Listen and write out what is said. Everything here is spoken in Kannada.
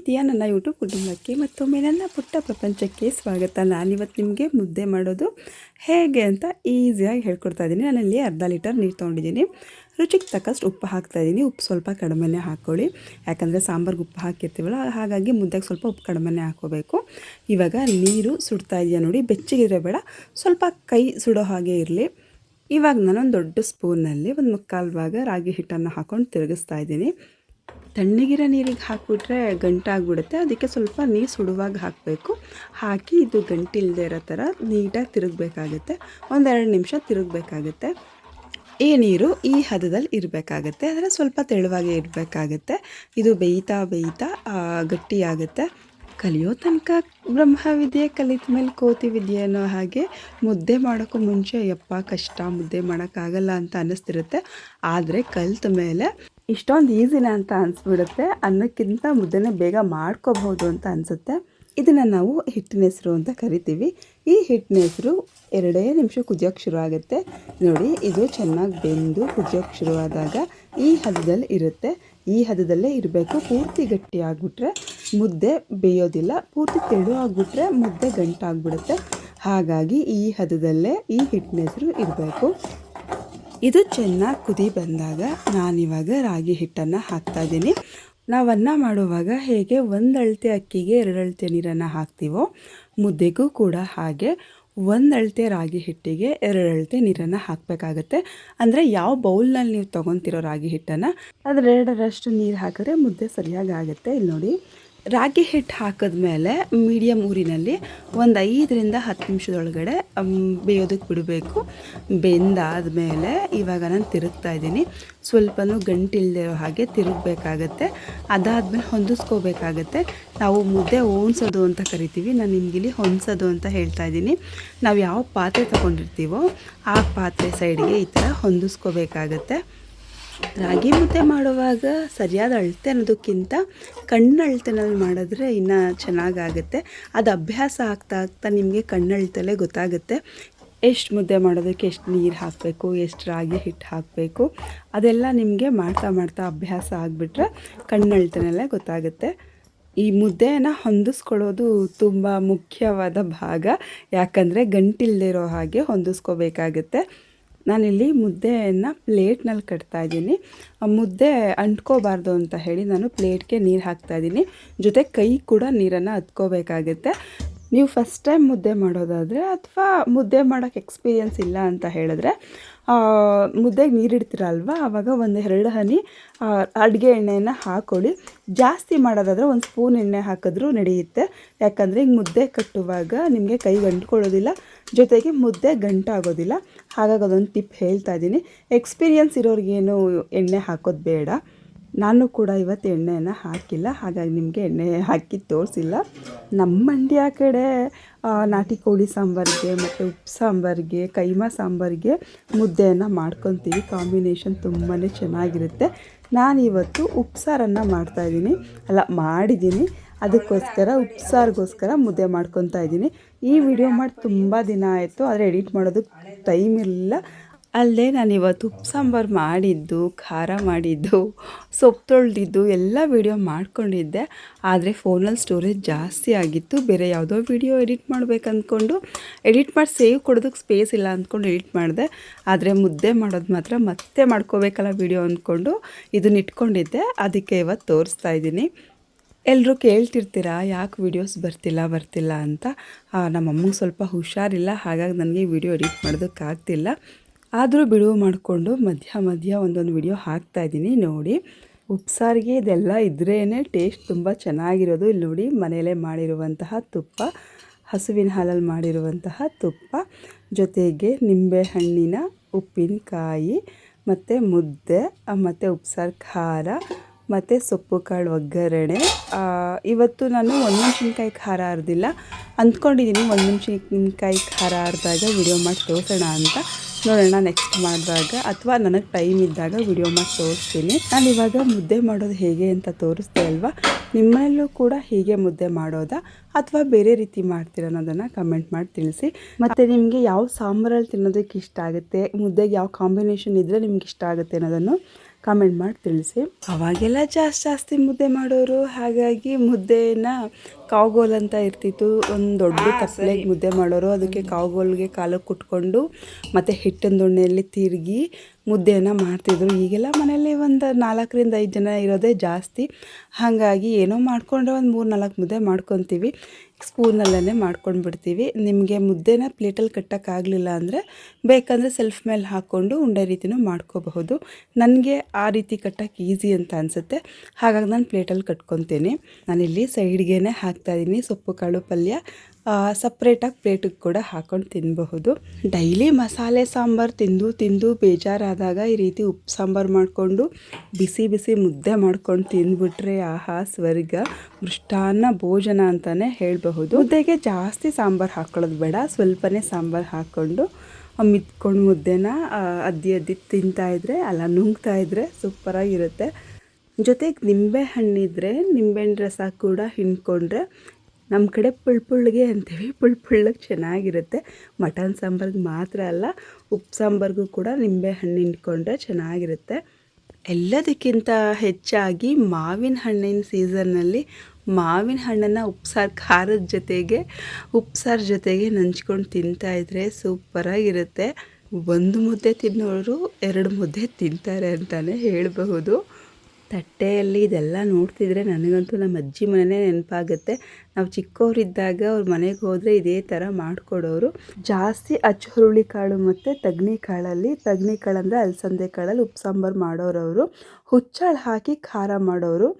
ಪ್ರೀತಿಯ ನನ್ನ ಯೂಟ್ಯೂಬ್ ಕುಟುಂಬಕ್ಕೆ ಮತ್ತೊಮ್ಮೆ ನನ್ನ ಪುಟ್ಟ ಪ್ರಪಂಚಕ್ಕೆ ಸ್ವಾಗತ. ನಾನಿವತ್ತು ನಿಮಗೆ ಮುದ್ದೆ ಮಾಡೋದು ಹೇಗೆ ಅಂತ ಈಸಿಯಾಗಿ ಹೇಳ್ಕೊಡ್ತಾ ಇದ್ದೀನಿ. ನಾನಲ್ಲಿ ಅರ್ಧ ಲೀಟರ್ ನೀರು ತೊಗೊಂಡಿದ್ದೀನಿ. ರುಚಿಗೆ ತಕ್ಕಷ್ಟು ಉಪ್ಪು ಹಾಕ್ತಾ ಇದ್ದೀನಿ. ಉಪ್ಪು ಸ್ವಲ್ಪ ಕಡಿಮೆನೇ ಹಾಕ್ಕೊಳ್ಳಿ. ಯಾಕಂದರೆ ಸಾಂಬಾರ್ಗೆ ಉಪ್ಪು ಹಾಕಿರ್ತೀವಲ್ಲ, ಹಾಗಾಗಿ ಮುದ್ದೆಗೆ ಸ್ವಲ್ಪ ಉಪ್ಪು ಕಡಿಮೆನೇ ಹಾಕೋಬೇಕು ಇವಾಗ ನೀರು ಸುಡ್ತಾ ಇದೆಯಾ ನೋಡಿ, ಬೆಚ್ಚಗಿದ್ರೆ ಬೇಡ, ಸ್ವಲ್ಪ ಕೈ ಸುಡೋ ಹಾಗೆ ಇರಲಿ. ಇವಾಗ ನಾನೊಂದು ದೊಡ್ಡ ಸ್ಪೂನಲ್ಲಿ ಒಂದು ಮುಕ್ಕಾಲು ಭಾಗ ರಾಗಿ ಹಿಟ್ಟನ್ನು ಹಾಕ್ಕೊಂಡು ತಿರುಗಿಸ್ತಾ ಇದ್ದೀನಿ. ತಣ್ಣಗಿರೋ ನೀರಿಗೆ ಹಾಕಿಬಿಟ್ರೆ ಗಂಟಾಗ್ಬಿಡುತ್ತೆ. ಅದಕ್ಕೆ ಸ್ವಲ್ಪ ನೀರು ಸುಡುವಾಗ ಹಾಕಬೇಕು. ಹಾಕಿ ಇದು ಗಂಟಿಲ್ಲದೆ ಇರೋ ಥರ ನೀಟಾಗಿ ತಿರುಗಬೇಕಾಗುತ್ತೆ. ಒಂದೆರಡು ನಿಮಿಷ ತಿರುಗಬೇಕಾಗುತ್ತೆ. ಈ ನೀರು ಈ ಹದದಲ್ಲಿ ಇರಬೇಕಾಗತ್ತೆ. ಅಂದರೆ ಸ್ವಲ್ಪ ತೆಳುವಾಗಿ ಇರಬೇಕಾಗತ್ತೆ. ಇದು ಬೇಯ್ತಾ ಬೇಯ್ತಾ ಗಟ್ಟಿಯಾಗುತ್ತೆ. ಕಲಿಯೋ ತನಕ ಬ್ರಹ್ಮವಿದ್ಯೆ, ಕಲಿತ ಮೇಲೆ ಕೋತಿ ವಿದ್ಯೆ ಅನ್ನೋ ಹಾಗೆ ಮುದ್ದೆ ಮಾಡೋಕ್ಕೂ ಮುಂಚೆ, ಯಪ್ಪ ಕಷ್ಟ, ಮುದ್ದೆ ಮಾಡೋಕ್ಕಾಗಲ್ಲ ಅಂತ ಅನ್ನಿಸ್ತಿರುತ್ತೆ. ಆದರೆ ಕಲಿತ ಮೇಲೆ ಇಷ್ಟೊಂದು ಈಸಿನ ಅಂತ ಅನಿಸ್ಬಿಡುತ್ತೆ. ಅನ್ನಕ್ಕಿಂತ ಮುದ್ದೆನೇ ಬೇಗ ಮಾಡ್ಕೋಬಹುದು ಅಂತ ಅನಿಸುತ್ತೆ. ಇದನ್ನು ನಾವು ಹಿಟ್ಟಿನ ಹೆಸರು ಅಂತ ಕರಿತೀವಿ. ಈ ಹಿಟ್ಟಿನ ಹೆಸರು ಎರಡೇ ನಿಮಿಷ ಕುದಿಯೋಕ್ಕೆ ಶುರು ಆಗುತ್ತೆ ನೋಡಿ, ಇದು ಚೆನ್ನಾಗಿ ಬೆಂದು ಕುದಿಯೋಕ್ಕೆ ಶುರುವಾದಾಗ ಈ ಹದದಲ್ಲಿ ಇರುತ್ತೆ. ಈ ಹದದಲ್ಲೇ ಇರಬೇಕು. ಪೂರ್ತಿ ಗಟ್ಟಿ ಮುದ್ದೆ ಬೇಯೋದಿಲ್ಲ. ಪೂರ್ತಿ ತೆಳು ಆಗಿಬಿಟ್ರೆ ಮುದ್ದೆ ಗಂಟಾಗ್ಬಿಡುತ್ತೆ. ಹಾಗಾಗಿ ಈ ಹದದಲ್ಲೇ ಈ ಹಿಟ್ಟಿನ ಹೆಸರು ಇರಬೇಕು. ಇದು ಚೆನ್ನಾಗಿ ಕುದಿ ಬಂದಾಗ ನಾನಿವಾಗ ರಾಗಿ ಹಿಟ್ಟನ್ನು ಹಾಕ್ತಾ ಇದ್ದೀನಿ. ನಾವು ಅನ್ನ ಮಾಡುವಾಗ ಹೇಗೆ ಒಂದು ಅಳತೆ ಅಕ್ಕಿಗೆ ಎರಡು ಅಳತೆ ನೀರನ್ನು ಹಾಕ್ತೀವೋ ಮುದ್ದೆಗೂ ಕೂಡ ಹಾಗೆ ಒಂದು ಅಳತೆ ರಾಗಿ ಹಿಟ್ಟಿಗೆ ಎರಡು ಅಳತೆ ನೀರನ್ನು ಹಾಕಬೇಕಾಗತ್ತೆ. ಅಂದರೆ ಯಾವ ಬೌಲ್ನಲ್ಲಿ ನೀವು ತೊಗೊತಿರೋ ರಾಗಿ ಹಿಟ್ಟನ್ನು ಅದರೆರಡರಷ್ಟು ನೀರು ಹಾಕಿದ್ರೆ ಮುದ್ದೆ ಸರಿಯಾಗಿ ಆಗುತ್ತೆ. ಇಲ್ಲಿ ನೋಡಿ ರಾಗಿ ಹಿಟ್ಟು ಹಾಕಿದ್ಮೇಲೆ ಮೀಡಿಯಮ್ ಊರಿನಲ್ಲಿ ಒಂದು ಐದರಿಂದ ಹತ್ತು ನಿಮಿಷದೊಳಗಡೆ ಬೇಯೋದಕ್ಕೆ ಬಿಡಬೇಕು. ಬೆಂದಾದಮೇಲೆ ಇವಾಗ ನಾನು ತಿರುಗ್ತಾ ಇದ್ದೀನಿ. ಸ್ವಲ್ಪನೂ ಗಂಟಿಲ್ದಿರೋ ಹಾಗೆ ತಿರುಗಬೇಕಾಗತ್ತೆ. ಅದಾದಮೇಲೆ ಹೊಂದಿಸ್ಕೋಬೇಕಾಗತ್ತೆ. ನಾವು ಮುದ್ದೆ ಓಣಿಸೋದು ಅಂತ ಕರಿತೀವಿ. ನಾನು ನಿಮಗಿಲ್ಲಿ ಹೊಂದಿಸೋದು ಅಂತ ಹೇಳ್ತಾ ಇದ್ದೀನಿ. ನಾವು ಯಾವ ಪಾತ್ರೆ ತೊಗೊಂಡಿರ್ತೀವೋ ಆ ಪಾತ್ರೆ ಸೈಡ್ಗೆ ಈ ಥರ ಹೊಂದಿಸ್ಕೋಬೇಕಾಗತ್ತೆ. ರಾಗಿ ಮುದ್ದೆ ಮಾಡುವಾಗ ಸರಿಯಾದ ಅಳತೆ ಅನ್ನೋದಕ್ಕಿಂತ ಕಣ್ಣು ಅಳತೆನಲ್ಲಿ ಮಾಡಿದ್ರೆ ಇನ್ನೂ ಚೆನ್ನಾಗಾಗುತ್ತೆ. ಅದು ಅಭ್ಯಾಸ ಆಗ್ತಾ ಆಗ್ತಾ ನಿಮಗೆ ಕಣ್ಣು ಅಳತೆಲೇ ಗೊತ್ತಾಗುತ್ತೆ. ಎಷ್ಟು ಮುದ್ದೆ ಮಾಡೋದಕ್ಕೆ ಎಷ್ಟು ನೀರು ಹಾಕಬೇಕು, ಎಷ್ಟು ರಾಗಿ ಹಿಟ್ಟು ಹಾಕಬೇಕು, ಅದೆಲ್ಲ ನಿಮಗೆ ಮಾಡ್ತಾ ಮಾಡ್ತಾ ಅಭ್ಯಾಸ ಆಗಿಬಿಟ್ರೆ ಕಣ್ಣು ಗೊತ್ತಾಗುತ್ತೆ. ಈ ಮುದ್ದೆಯನ್ನು ಹೊಂದಿಸ್ಕೊಳ್ಳೋದು ತುಂಬ ಮುಖ್ಯವಾದ ಭಾಗ. ಯಾಕಂದರೆ ಗಂಟಿಲ್ದಿರೋ ಹಾಗೆ ಹೊಂದಿಸ್ಕೋಬೇಕಾಗತ್ತೆ. ನಾನಿಲ್ಲಿ ಮುದ್ದೆಯನ್ನು ಪ್ಲೇಟ್ನಲ್ಲಿ ಕಟ್ತಾ ಇದ್ದೀನಿ. ಮುದ್ದೆ ಅಂಟ್ಕೋಬಾರ್ದು ಅಂತ ಹೇಳಿ ನಾನು ಪ್ಲೇಟ್ಗೆ ನೀರು ಹಾಕ್ತಾ ಇದ್ದೀನಿ. ಜೊತೆ ಕೈ ಕೂಡ ನೀರನ್ನು ಹತ್ಕೋಬೇಕಾಗುತ್ತೆ. ನೀವು ಫಸ್ಟ್ ಟೈಮ್ ಮುದ್ದೆ ಮಾಡೋದಾದರೆ ಅಥವಾ ಮುದ್ದೆ ಮಾಡೋಕ್ಕೆ ಎಕ್ಸ್ಪೀರಿಯನ್ಸ್ ಇಲ್ಲ ಅಂತ ಹೇಳಿದ್ರೆ ಮುದ್ದೆಗೆ ನೀರಿಡ್ತೀರಲ್ವ? ಆವಾಗ ಒಂದು ಎರಡು ಹನಿ ಅಡುಗೆ ಎಣ್ಣೆಯನ್ನು ಹಾಕೊಳ್ಳಿ. ಜಾಸ್ತಿ ಮಾಡೋದಾದರೆ ಒಂದು ಸ್ಪೂನ್ ಎಣ್ಣೆ ಹಾಕಿದ್ರೂ ನಡೆಯುತ್ತೆ. ಯಾಕಂದರೆ ಈಗ ಮುದ್ದೆ ಕಟ್ಟುವಾಗ ನಿಮಗೆ ಕೈ ಗಂಟ್ಕೊಳ್ಳೋದಿಲ್ಲ, ಜೊತೆಗೆ ಮುದ್ದೆ ಗಂಟಾಗೋದಿಲ್ಲ. ಹಾಗಾಗಿ ಅದೊಂದು ಟಿಪ್ ಹೇಳ್ತಾ ಇದ್ದೀನಿ. ಎಕ್ಸ್ಪೀರಿಯನ್ಸ್ ಇರೋರಿಗೇನು ಎಣ್ಣೆ ಹಾಕೋದು ಬೇಡ. ನಾನು ಕೂಡ ಇವತ್ತು ಎಣ್ಣೆಯನ್ನು ಹಾಕಿಲ್ಲ, ಹಾಗಾಗಿ ನಿಮಗೆ ಎಣ್ಣೆ ಹಾಕಿ ತೋರಿಸಿಲ್ಲ. ನಮ್ಮ ಮಂಡ್ಯ ಕಡೆ ನಾಟಿ ಕೋಳಿ ಸಾಂಬಾರಿಗೆ ಮತ್ತು ಉಪ್ಪು ಸಾಂಬಾರಿಗೆ, ಕೈಮಾ ಸಾಂಬಾರಿಗೆ ಮುದ್ದೆಯನ್ನು ಮಾಡ್ಕೊತೀವಿ. ಕಾಂಬಿನೇಷನ್ ತುಂಬಾ ಚೆನ್ನಾಗಿರುತ್ತೆ. ನಾನಿವತ್ತು ಉಪ್ಸಾರನ್ನು ಮಾಡ್ತಾಯಿದ್ದೀನಿ ಅಲ್ಲ, ಮಾಡಿದ್ದೀನಿ. ಅದಕ್ಕೋಸ್ಕರ ಉಪ್ಸಾರಿಗೋಸ್ಕರ ಮುದ್ದೆ ಮಾಡ್ಕೊತಾ ಇದ್ದೀನಿ. ಈ ವಿಡಿಯೋ ಮಾಡಿ ತುಂಬ ದಿನ ಆಯಿತು, ಆದರೆ ಎಡಿಟ್ ಮಾಡೋದಕ್ಕೆ ಟೈಮ್ ಇರಲಿಲ್ಲ. ಅಲ್ಲದೆ ನಾನು ಇವತ್ತು ಉಪ್ಪು ಸಾಂಬಾರು ಮಾಡಿದ್ದು, ಖಾರ ಮಾಡಿದ್ದು, ಸೊಪ್ಪು ತೊಳೆದಿದ್ದು, ಎಲ್ಲ ವೀಡಿಯೋ ಮಾಡ್ಕೊಂಡಿದ್ದೆ. ಆದರೆ ಫೋನಲ್ಲಿ ಸ್ಟೋರೇಜ್ ಜಾಸ್ತಿ ಆಗಿತ್ತು. ಬೇರೆ ಯಾವುದೋ ವೀಡಿಯೋ ಎಡಿಟ್ ಮಾಡಬೇಕು ಅಂದ್ಕೊಂಡು ಎಡಿಟ್ ಮಾಡಿ ಸೇವ್ ಕೊಡೋದಕ್ಕೆ ಸ್ಪೇಸ್ ಇಲ್ಲ ಅಂದ್ಕೊಂಡು ಎಡಿಟ್ ಮಾಡಿದೆ. ಆದರೆ ಮುದ್ದೆ ಮಾಡೋದು ಮಾತ್ರ ಮತ್ತೆ ಮಾಡ್ಕೋಬೇಕಲ್ಲ ವೀಡಿಯೋ ಅಂದ್ಕೊಂಡು ಇದನ್ನ ಇಟ್ಕೊಂಡಿದ್ದೆ. ಅದಕ್ಕೆ ಇವತ್ತು ತೋರಿಸ್ತಾ ಇದ್ದೀನಿ. ಎಲ್ಲರೂ ಕೇಳ್ತಿರ್ತೀರಾ, ಯಾಕೆ ವೀಡಿಯೋಸ್ ಬರ್ತಿಲ್ಲ ಬರ್ತಿಲ್ಲ ಅಂತ? ನಮ್ಮಮ್ಮಗೆ ಸ್ವಲ್ಪ ಹುಷಾರಿಲ್ಲ. ಹಾಗಾಗಿ ನನಗೆ ವೀಡಿಯೋ ಎಡಿಟ್ ಮಾಡೋದಕ್ಕಾಗ್ತಿಲ್ಲ. ಆದರೂ ಬಿಡುವು ಮಾಡಿಕೊಂಡು ಮಧ್ಯ ಮಧ್ಯ ಒಂದೊಂದು ವಿಡಿಯೋ ಹಾಕ್ತಾಯಿದ್ದೀನಿ ನೋಡಿ. ಉಪ್ಸಾರಿಗೆ ಇದೆಲ್ಲ ಇದ್ರೇ ಟೇಸ್ಟ್ ತುಂಬ ಚೆನ್ನಾಗಿರೋದು. ಇಲ್ಲಿ ನೋಡಿ, ಮನೆಯಲ್ಲೇ ಮಾಡಿರುವಂತಹ ತುಪ್ಪ, ಹಸುವಿನ ಹಾಲಲ್ಲಿ ಮಾಡಿರುವಂತಹ ತುಪ್ಪ, ಜೊತೆಗೆ ನಿಂಬೆಹಣ್ಣಿನ ಉಪ್ಪಿನಕಾಯಿ, ಮತ್ತು ಮುದ್ದೆ ಮತ್ತು ಉಪ್ಸಾರು ಖಾರ, ಮತ್ತು ಸೊಪ್ಪು ಕಾಳು ಒಗ್ಗರಣೆ. ಇವತ್ತು ನಾನು ಮೆಣಸಿನ್ಕಾಯಿ ಖಾರ ಅರ್ದಿಲ್ಲ. ಅಂದ್ಕೊಂಡಿದ್ದೀನಿ ಮೆಣಸಿನ್ಕಾಯಿ ಖಾರ ಅರ್ದಾಗ ವಿಡಿಯೋ ಮಾಡಿ ತೋರಿಸೋಣ ಅಂತ. ನೋಡೋಣ ನೆಕ್ಸ್ಟ್ ಮಾಡಿದಾಗ ಅಥವಾ ನನಗೆ ಟೈಮ್ ಇದ್ದಾಗ ವಿಡಿಯೋ ಮಾಡಿ ತೋರಿಸ್ತೀನಿ. ನಾನು ಇವಾಗ ಮುದ್ದೆ ಮಾಡೋದು ಹೇಗೆ ಅಂತ ತೋರಿಸ್ತೆ ಅಲ್ವಾ? ನಿಮ್ಮಲ್ಲೂ ಕೂಡ ಹೀಗೆ ಮುದ್ದೆ ಮಾಡೋದಾ? ಅಥವಾ ಬೇರೆ ರೀತಿ ಮಾಡ್ತೀರ ಅನ್ನೋದನ್ನು ಕಮೆಂಟ್ ಮಾಡಿ ತಿಳಿಸಿ. ಮತ್ತು ನಿಮಗೆ ಯಾವ ಸಾಂಬಾರಲ್ಲಿ ತಿನ್ನೋದಕ್ಕೆ ಇಷ್ಟ ಆಗುತ್ತೆ? ಮುದ್ದೆಗೆ ಯಾವ ಕಾಂಬಿನೇಷನ್ ಇದ್ದರೆ ನಿಮ್ಗೆ ಇಷ್ಟ ಆಗುತ್ತೆ ಅನ್ನೋದನ್ನು ಕಮೆಂಟ್ ಮಾಡಿ ತಿಳಿಸಿ. ಅವಾಗೆಲ್ಲ ಜಾಸ್ತಿ ಜಾಸ್ತಿ ಮುದ್ದೆ ಮಾಡೋರು, ಹಾಗಾಗಿ ಮುದ್ದೆನ ಕಾವುಗೋಲ್ ಅಂತ ಇರ್ತಿತ್ತು. ಒಂದು ದೊಡ್ಡ ತಪ್ಪಲೆಗೆ ಮುದ್ದೆ ಮಾಡೋರು. ಅದಕ್ಕೆ ಕಾವುಗೋಲ್ಗೆ ಕಾಲು ಕುಟ್ಕೊಂಡು ಮತ್ತು ಹಿಟ್ಟಿನ ದೊಣ್ಣೆಯಲ್ಲಿ ತಿರುಗಿ ಮುದ್ದೆನ ಮಾಡ್ತಿದ್ರು. ಈಗೆಲ್ಲ ಮನೆಯಲ್ಲಿ ಒಂದು ನಾಲ್ಕರಿಂದ ಐದು ಜನ ಇರೋದೇ ಜಾಸ್ತಿ. ಹಾಗಾಗಿ ಏನೋ ಮಾಡಿಕೊಂಡ್ರೆ ಒಂದು ಮೂರು ನಾಲ್ಕು ಮುದ್ದೆ ಮಾಡ್ಕೊತೀವಿ. ಸ್ಪೂನಲ್ಲೇ ಮಾಡ್ಕೊಂಡು ಬಿಡ್ತೀವಿ ನಿಮಗೆ ಮುದ್ದೆನ ಪ್ಲೇಟಲ್ಲಿ ಕಟ್ಟೋಕ್ಕಾಗಲಿಲ್ಲ ಅಂದರೆ ಬೇಕಂದರೆ ಸೆಲ್ಫ್ ಮೇಲೆ ಹಾಕ್ಕೊಂಡು ಉಂಡೆ ರೀತಿನೂ ಮಾಡ್ಕೋಬಹುದು. ನನಗೆ ಆ ರೀತಿ ಕಟ್ಟೋಕ್ಕೆ ಈಸಿ ಅಂತ ಅನಿಸುತ್ತೆ. ಹಾಗಾಗಿ ನಾನು ಪ್ಲೇಟಲ್ಲಿ ಕಟ್ಕೊತೀನಿ. ನಾನಿಲ್ಲಿ ಸೈಡ್ಗೆ ಹಾಕ್ತಾಯಿದ್ದೀನಿ ಸೊಪ್ಪು, ಕಾಳು, ಪಲ್ಯ ಸಪ್ರೇಟಾಗಿ ಪ್ಲೇಟಿಗೆ ಕೂಡ ಹಾಕ್ಕೊಂಡು ತಿನ್ನಬಹುದು ಡೈಲಿ ಮಸಾಲೆ ಸಾಂಬಾರು ತಿಂದು ತಿಂದು ಬೇಜಾರಾದಾಗ ಈ ರೀತಿ ಉಪ್ಪು ಸಾಂಬಾರು ಮಾಡಿಕೊಂಡು, ಬಿಸಿ ಬಿಸಿ ಮುದ್ದೆ ಮಾಡ್ಕೊಂಡು ತಿಂದ್ಬಿಟ್ರೆ ಆಹಾ, ಸ್ವರ್ಗ, ಮೃಷ್ಟಾನ್ನ ಭೋಜನ ಅಂತಲೇ ಹೇಳಬಹುದು. ಮುದ್ದೆಗೆ ಜಾಸ್ತಿ ಸಾಂಬಾರು ಹಾಕ್ಕೊಳ್ಳೋದು ಬೇಡ. ಸ್ವಲ್ಪನೇ ಸಾಂಬಾರು ಹಾಕ್ಕೊಂಡು ಮಿತ್ಕೊಂಡು ಮುದ್ದೆನ ಅದ್ದಿ ಅದ್ದಿ ತಿಂತಾಯಿದ್ರೆ ಅಲ್ಲ ನುಂಗ್ತಾಯಿದ್ರೆ ಸೂಪರಾಗಿರುತ್ತೆ. ಜೊತೆಗೆ ನಿಂಬೆ ಹಣ್ಣಿದ್ರೆ ನಿಂಬೆಹಣ್ಣು ರಸ ಕೂಡ ಹಿಂಡ್ಕೊಂಡ್ರೆ ನಮ್ಮ ಕಡೆ ಪುಳ್ಪುಳ್ಳಿಗೆ ಅಂತೀವಿ. ಪುಳ್ಪುಳ್ಳಗೆ ಚೆನ್ನಾಗಿರುತ್ತೆ. ಮಟನ್ ಸಾಂಬಾರ್ಗೆ ಮಾತ್ರ ಅಲ್ಲ, ಉಪ್ಪು ಸಾಂಬಾರ್ಗೂ ಕೂಡ ನಿಂಬೆ ಹಣ್ಣು ಹಿಂಡ್ಕೊಂಡ್ರೆ ಚೆನ್ನಾಗಿರುತ್ತೆ. ಎಲ್ಲದಕ್ಕಿಂತ ಹೆಚ್ಚಾಗಿ ಮಾವಿನ ಹಣ್ಣಿನ ಸೀಸನ್ನಲ್ಲಿ ಮಾವಿನ ಹಣ್ಣನ್ನು ಉಪ್ಸಾರು ಖಾರದ ಜೊತೆಗೆ ಉಪ್ಸಾರು ಜೊತೆಗೆ ನಂಚ್ಕೊಂಡು ತಿಂತಾಯಿದ್ರೆ ಸೂಪರಾಗಿರುತ್ತೆ. ಒಂದು ಮುದ್ದೆ ತಿನ್ನೋರು ಎರಡು ಮುದ್ದೆ ತಿಂತಾರೆ ಅಂತಲೇ ಹೇಳಬಹುದು. ತಟ್ಟೆಯಲ್ಲಿ ಇದೆಲ್ಲ ನೋಡ್ತಿದ್ರೆ ನನಗಂತೂ ನಮ್ಮ ಅಜ್ಜಿ ಮನೆಯೇ ನೆನಪಾಗುತ್ತೆ. ನಾವು ಚಿಕ್ಕವರಿದ್ದಾಗ ಅವ್ರ ಮನೆಗೆ ಹೋದರೆ ಇದೇ ಥರ ಮಾಡಿಕೊಡೋರು. ಜಾಸ್ತಿ ಅಚ್ಚ ಹುರುಳಿ ಕಾಳು ಮತ್ತು ತಗ್ನಿ ಕಾಳಲ್ಲಿ, ತಗ್ನಿ ಕಾಳು ಅಂದರೆ ಅಲಸಂದೆ ಕಾಳಲ್ಲಿ ಉಪ್ಪು ಸಾಂಬಾರು ಮಾಡೋರು ಅವರು ಹುಚ್ಚಾಳು ಹಾಕಿ ಖಾರ ಮಾಡೋರು.